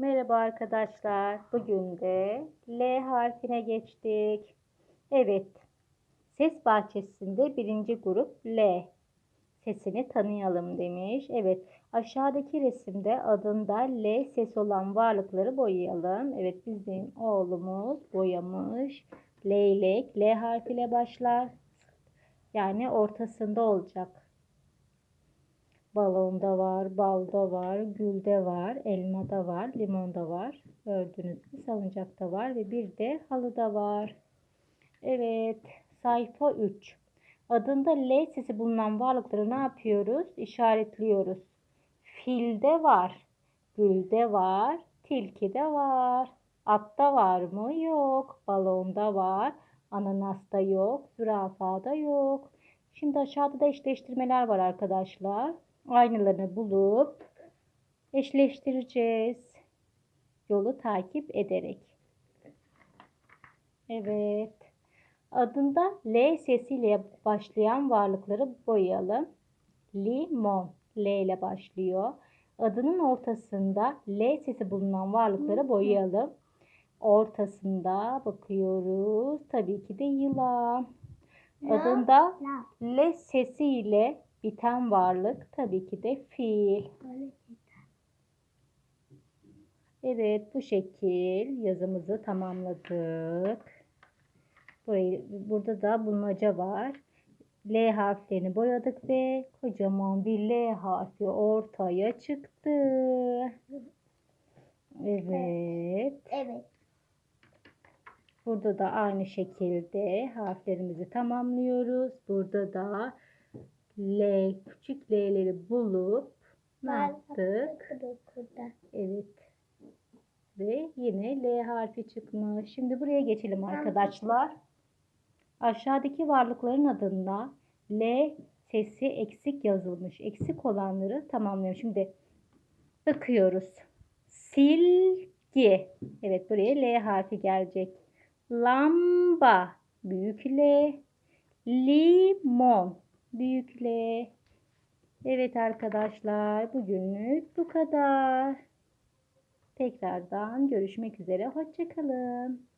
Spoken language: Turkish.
Merhaba arkadaşlar. Bugün de L harfine geçtik. Evet. Ses bahçesinde birinci grup L. Sesini tanıyalım demiş. Evet. Aşağıdaki resimde adında L ses olan varlıkları boyayalım. Evet bizim oğlumuz boyamış. Leylek L harfiyle başlar. Yani ortasında olacak. Balonda var, balda var, gülde var, elmada var, limonda var. Gördüğünüz gibi salıncakta var ve bir de halıda var. Evet, sayfa 3. Adında L sesi bulunan varlıkları ne yapıyoruz? İşaretliyoruz. Filde var, gülde var, tilkide var. Atta var mı? Yok. Balonda var. Ananasta yok. Zürafada yok. Şimdi aşağıda da eşleştirmeler var arkadaşlar. Aynılarını bulup eşleştireceğiz. Yolu takip ederek. Evet. Adında L sesiyle başlayan varlıkları boyayalım. Limon. L ile başlıyor. Adının ortasında L sesi bulunan varlıkları boyayalım. Ortasında bakıyoruz. Tabii ki de yılan. Adında L sesiyle biten varlık tabii ki de fil. Evet bu şekil yazımızı tamamladık. Burayı, burada da bulmaca var. L harflerini boyadık ve kocaman bir L harfi ortaya çıktı. Evet. Evet. Burada da aynı şekilde harflerimizi tamamlıyoruz. Burada da L, küçük L'leri bulup ne yaptık? Evet. Ve yine L harfi çıkmış. Şimdi buraya geçelim arkadaşlar. Aşağıdaki varlıkların adında L sesi eksik yazılmış. Eksik olanları tamamlıyorum. Şimdi bakıyoruz. Silgi. Evet buraya L harfi gelecek. Lamba. Büyük L. Limon. Büyük L. Evet arkadaşlar bugünlük bu kadar. Tekrardan görüşmek üzere. Hoşçakalın.